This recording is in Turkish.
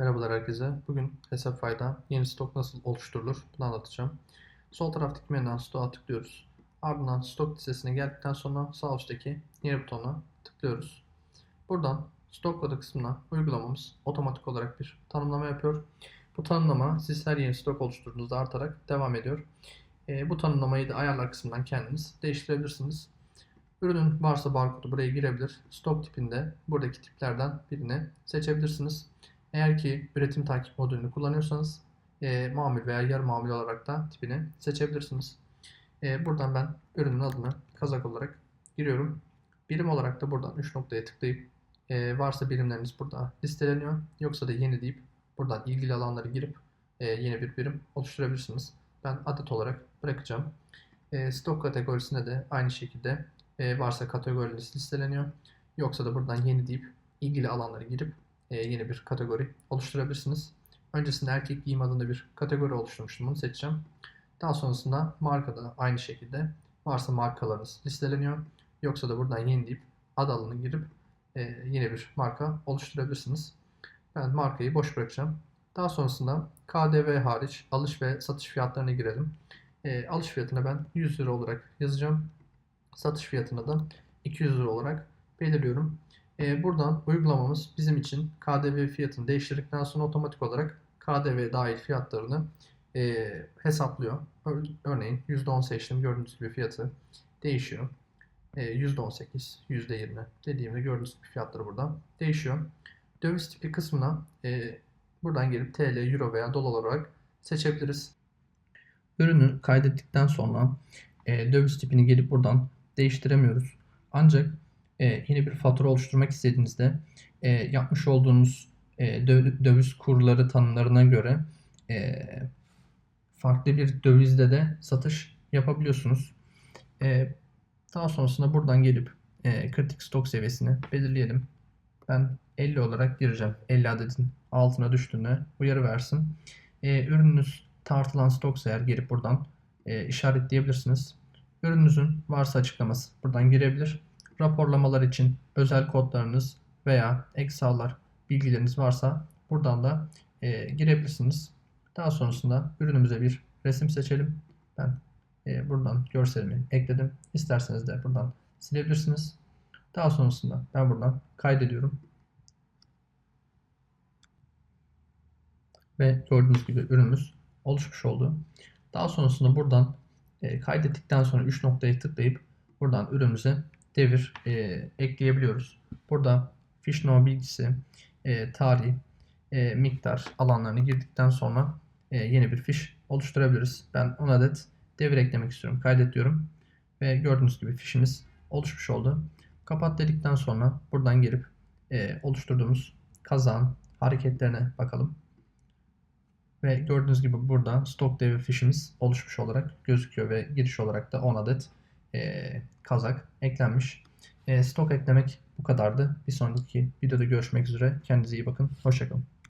Merhabalar herkese. Bugün Hesapify'da yeni stok nasıl oluşturulur bunu anlatacağım. Sol taraftaki menüden stoğa tıklıyoruz. Ardından stok listesine geldikten sonra sağ üstteki yeni butonuna tıklıyoruz. Buradan stok kodu kısmına uygulamamız otomatik olarak bir tanımlama yapıyor. Bu tanımlama siz her yeni stok oluşturduğunuzda artarak devam ediyor. E, bu tanımlamayı da ayarlar kısmından kendiniz değiştirebilirsiniz. Ürünün varsa barkodu buraya girebilir. Stok tipinde buradaki tiplerden birini seçebilirsiniz. Eğer ki üretim takip modülünü kullanıyorsanız e, mamul veya yarı mamul olarak da tipini seçebilirsiniz. E, buradan ben ürünün adını kazak olarak giriyorum. Birim olarak da buradan 3 noktaya tıklayıp e, varsa birimleriniz burada listeleniyor. Yoksa da yeni deyip buradan ilgili alanları girip e, yeni bir birim oluşturabilirsiniz. Ben adet olarak bırakacağım. E, stok kategorisine de aynı şekilde e, varsa kategoriniz listeleniyor. Yoksa da buradan yeni deyip ilgili alanları girip e, yeni bir kategori oluşturabilirsiniz. Öncesinde erkek giyim adında bir kategori oluşturmuştum. Bunu seçeceğim. Daha sonrasında markada aynı şekilde varsa markalarınız listeleniyor. Yoksa da buradan yeni deyip ad alanına girip e, yeni bir marka oluşturabilirsiniz. Ben markayı boş bırakacağım. Daha sonrasında KDV hariç alış ve satış fiyatlarına girelim. E, alış fiyatına ben 100 lira olarak yazacağım. Satış fiyatına da 200 lira olarak belirliyorum. E, buradan uygulamamız bizim için KDV fiyatını değiştirdikten sonra otomatik olarak KDV dahil fiyatlarını e, hesaplıyor. Örneğin %10 seçtim gördüğünüz gibi fiyatı değişiyor. E, %18, %20 dediğimde gördüğünüz gibi fiyatları burada değişiyor. Döviz tipi kısmına e, buradan gelip TL, Euro veya dolar olarak seçebiliriz. Ürünü kaydettikten sonra e, döviz tipini gelip buradan değiştiremiyoruz. Ancak e, yeni bir fatura oluşturmak istediğinizde e, yapmış olduğunuz e, döviz kurları tanımlarına göre e, farklı bir dövizde de satış yapabiliyorsunuz. E, daha sonrasında buradan gelip e, kritik stok seviyesini belirleyelim. Ben 50 olarak gireceğim. 50 adetin altına düştüğünde uyarı versin. E, ürününüz tartılan stoksa eğer gelip buradan e, işaretleyebilirsiniz. Ürününüzün varsa açıklaması buradan girebilir. Raporlamalar için özel kodlarınız veya Excel'lar bilgileriniz varsa buradan da e, girebilirsiniz. Daha sonrasında ürünümüze bir resim seçelim. Ben e, buradan görselimi ekledim. İsterseniz de buradan silebilirsiniz. Daha sonrasında ben buradan kaydediyorum. Ve gördüğünüz gibi ürünümüz oluşmuş oldu. Daha sonrasında buradan e, kaydettikten sonra 3 noktaya tıklayıp buradan ürünümüze devir e, ekleyebiliyoruz. Burada fiş no bilgisi, e, tarih, e, miktar alanlarını girdikten sonra e, yeni bir fiş oluşturabiliriz. Ben 10 adet devir eklemek istiyorum. Kaydet diyorum. Ve gördüğünüz gibi fişimiz oluşmuş oldu. Kapat dedikten sonra buradan gelip e, oluşturduğumuz kazan hareketlerine bakalım. Ve gördüğünüz gibi burada stok devir fişimiz oluşmuş olarak gözüküyor ve giriş olarak da 10 adet e, kazak eklenmiş. E, stok eklemek bu kadardı. Bir sonraki videoda görüşmek üzere. Kendinize iyi bakın. Hoşçakalın.